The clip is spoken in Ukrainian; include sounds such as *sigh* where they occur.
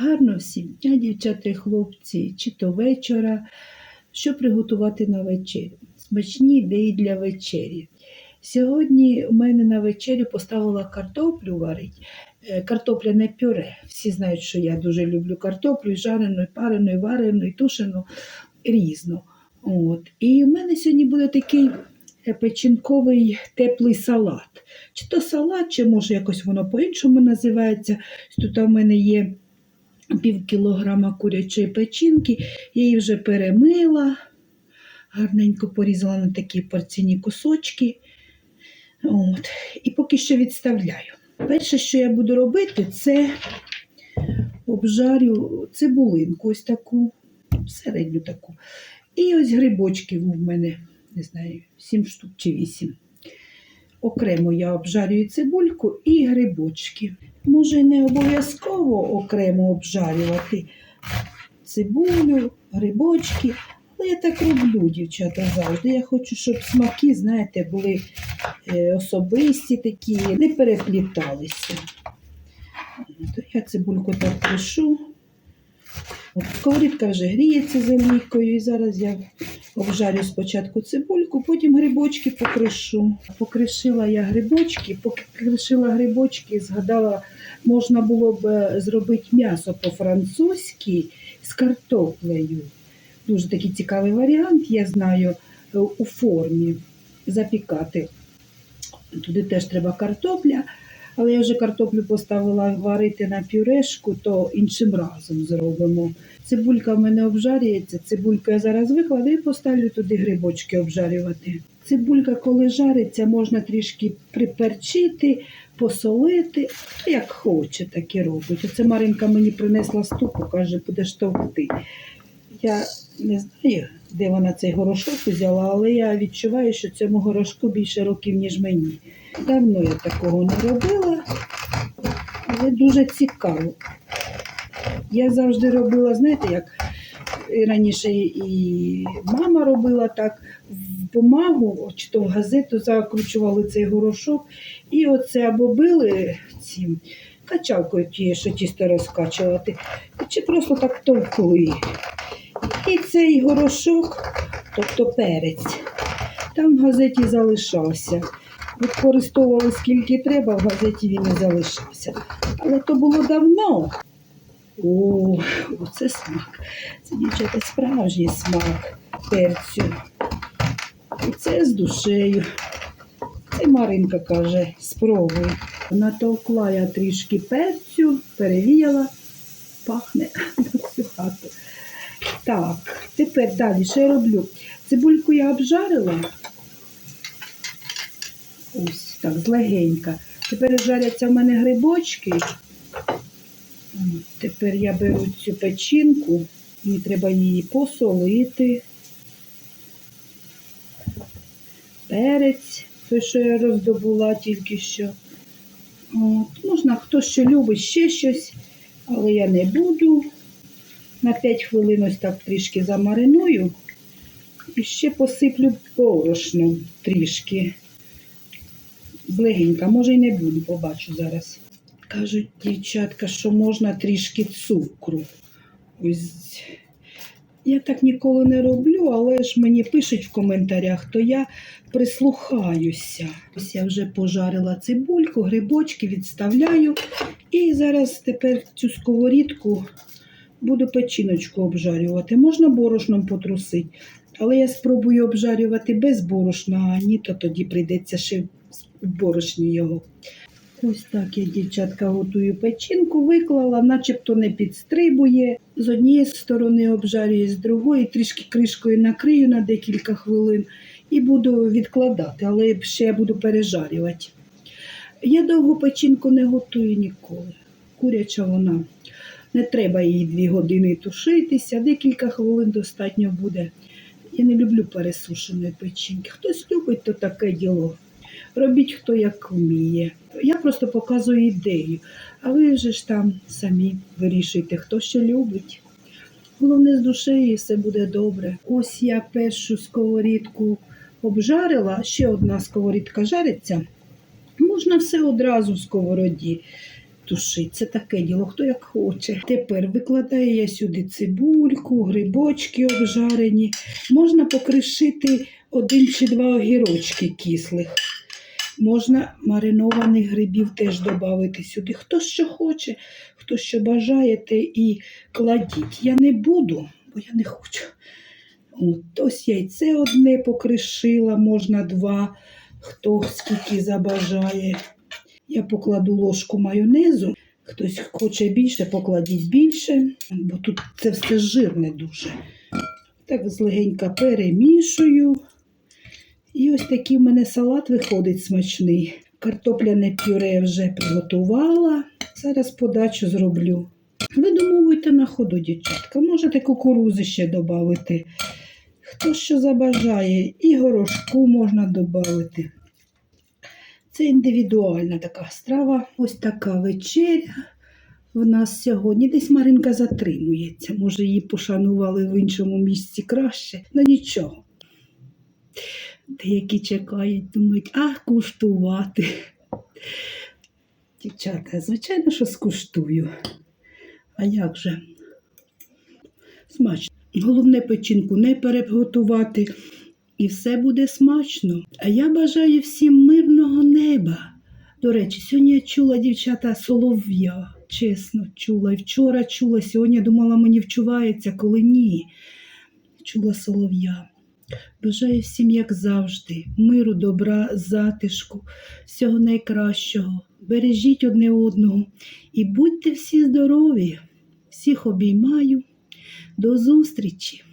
Гарно всім дівчата і хлопці, чи то вечора, що приготувати на вечерю. Смачні ідеї для вечері. Сьогодні у мене на вечерю поставила картоплю варить, е, картопляне пюре. Всі знають, що я дуже люблю картоплю, жарену, парену, варену, і тушену, різну. От. І у мене сьогодні буде такий е, печінковий теплий салат. Чи то салат, чи може якось воно по-іншому називається. Тут у мене є пів кілограма курячої печінки, я її вже перемила, гарненько порізала на такі порційні кусочки. От. І поки що відставляю. Перше, що я буду робити, це обжарю цибулинку, ось таку, середню таку. І ось грибочки в мене, не знаю, 7 штук чи 8. Окремо я обжарюю цибульку і грибочки. Може, не обов'язково окремо обжарювати цибулю, грибочки, але я так роблю, дівчата, завжди. Я хочу, щоб смаки, знаєте, були е, особисті такі, не перепліталися. То я цибульку так. От, сковорідка вже гріється з олійкою, і зараз я обжарю спочатку цибульку, потім грибочки покришу. Покришила я грибочки, поки кришила грибочки, згадала, можна було б е, зробити м'ясо по-французьки з картоплею. Дуже такий цікавий варіант, я знаю, е, у формі запікати. Туди теж треба картопля, але я вже картоплю поставила варити на пюрешку, то іншим разом зробимо. Цибулька в мене обжарюється, цибульку я зараз викладу і поставлю туди грибочки обжарювати. Цибулька, коли жариться, можна трішки приперчити, посолити, як хоче, так і робить. Оце Маринка мені принесла ступу, каже, будеш товкти. Я не знаю, де вона цей горошок взяла, але я відчуваю, що цьому горошку більше років, ніж мені. Давно я такого не робила, але дуже цікаво. Я завжди робила, знаєте, як раніше і мама робила так, в бумагу чи то в газету закручували цей горошок, і оце або били цим качалкою тією, що тісто розкачувати, чи просто так товкли. І цей горошок, тобто перець, там в газеті залишався. Використовували скільки треба, в газеті він і залишався. Але то було давно. О, оце смак. Це дівчата справжній смак перцю. І це з душею. Це Маринка каже, спробуй. Натовкла я трішки перцю, перевіяла, пахне *laughs* на всю хату. Так, тепер далі що я роблю? Цибульку я обжарила. Ось так, злегенька. Тепер жаряться в мене грибочки. Тепер я беру цю печінку, мені треба її посолити. Перець, той, що я роздобула тільки що. От, можна хто що любить ще щось, але я не буду. На 5 хвилин ось так трішки замариную. І ще посиплю борошном трішки. Злегенька, може й не буду, побачу зараз. Кажуть дівчатка, що можна трішки цукру. Ось. Я так ніколи не роблю, але ж мені пишуть в коментарях, то я прислухаюся. Ось я вже пожарила цибульку, грибочки відставляю. І зараз тепер цю сковорідку буду печіночку обжарювати. Можна борошном потрусити, але я спробую обжарювати без борошна, а ні, то тоді прийдеться ще в борошні його. Ось так я, дівчатка, готую печінку, виклала, начебто не підстрибує. З однієї сторони обжарюю, з другої трішки кришкою накрию на декілька хвилин і буду відкладати, але ще буду пережарювати. Я довго печінку не готую ніколи. Куряча вона. Не треба їй дві години тушитися, декілька хвилин достатньо буде. Я не люблю пересушеної печінки. Хтось любить, то таке діло. Робіть хто як вміє. Я просто показую ідею, а ви вже ж там самі вирішуйте, хто що любить. Головне з душею все буде добре. Ось я першу сковорідку обжарила, ще одна сковорідка жариться. Можна все одразу в сковороді. Тушити. Це таке діло, хто як хоче. Тепер викладаю я сюди цибульку, грибочки обжарені. Можна покришити один чи два огірочки кислих. Можна маринованих грибів теж додати сюди. Хто що хоче, хто що бажаєте і кладіть. Я не буду, бо я не хочу. От, ось яйце одне покришила, можна два, хто скільки забажає. Я покладу ложку майонезу. Хтось хоче більше, покладіть більше, бо тут це все жирне дуже. Так злегенька перемішую. І ось такий в мене салат виходить смачний. Картопляне пюре вже приготувала. Зараз подачу зроблю. Ви домовуйте на ходу, дівчатка. Можете кукурузи ще додати. Хто що забажає, і горошку можна додати. Це індивідуальна така страва. Ось така вечеря. В нас сьогодні десь Маринка затримується. Може, її пошанували в іншому місці краще. Ну нічого. Деякі чекають, думають, а куштувати. Дівчата, звичайно, що скуштую. А як же? Смачно. Головне печінку не переготувати, і все буде смачно. А я бажаю всім мирного неба. До речі, сьогодні я чула дівчата солов'я. Чесно, чула. І вчора чула, сьогодні думала, мені вчувається, коли ні. Чула солов'я. Бажаю всім, як завжди, миру, добра, затишку, всього найкращого. Бережіть одне одного і будьте всі здорові. Всіх обіймаю. До зустрічі!